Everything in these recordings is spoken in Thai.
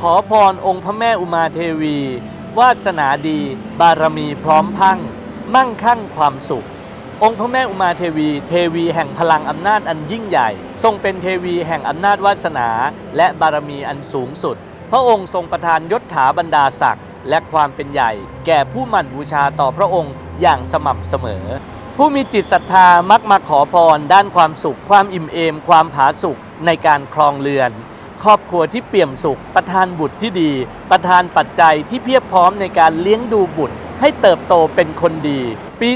ขอพรองค์พระแม่อุมาเทวี วาสนาดีบารมีพร้อมพัง มั่งคั่งความสุข องค์พระแม่อุมาเทวี เทวีแห่งพลังอำนาจอันยิ่งใหญ่ ทรงเป็นเทวีแห่งอำนาจวาสนา และบารมีอันสูงสุด พระองค์ทรงประทานยศถาบรรดาศักดิ์และความเป็นใหญ่ แก่ผู้หมั่นบูชาต่อพระองค์อย่างสม่ำเสมอ ผู้มีจิตศรัทธามักมาขอพรด้านความสุข ความอิ่มเอม ความผาสุกในการครองเรือน ครอบครัวที่เปี่ยมสุข ประทานบุตรที่ดี ประทานปัจจัยที่เพียบพร้อมในการเลี้ยงดูบุตร ให้เติบโตเป็นคนดี ปี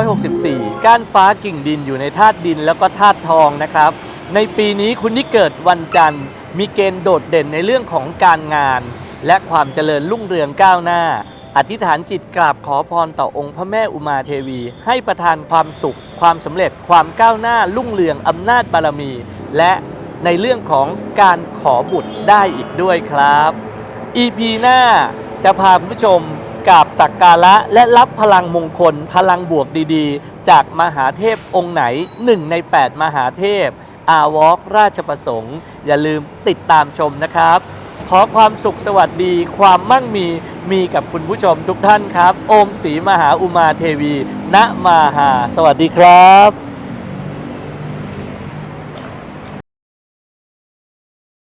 2564 ก้านฟ้ากิ่งดินอยู่ในธาตุดินแล้วก็ธาตุทองนะครับ ในปีนี้คุณที่เกิดวันจันทร์ มีเกณฑ์โดดเด่นในเรื่องของการงาน และความเจริญรุ่งเรืองก้าวหน้า อธิษฐานจิตกราบขอพรต่อองค์พระแม่อุมาเทวี ให้ประทานความสุข ความสำเร็จ ความก้าวหน้ารุ่งเรืองอำนาจบารมี และ ในเรื่องของการขอบุตรได้อีกด้วยครับ EP หน้าจะพาคุณผู้ชมกราบสักการะและรับพลังมงคล พลังบวกดีๆ จากมหาเทพองค์ไหน1ใน 8 มหาเทพ อาวอกราชประสงค์ อย่าลืมติดตามชมนะครับ ขอความสุขสวัสดี ความมั่งมีมีกับคุณผู้ชมทุกท่านครับ โอมศรีมหาอุมาเทวี ณมาหา สวัสดีครับ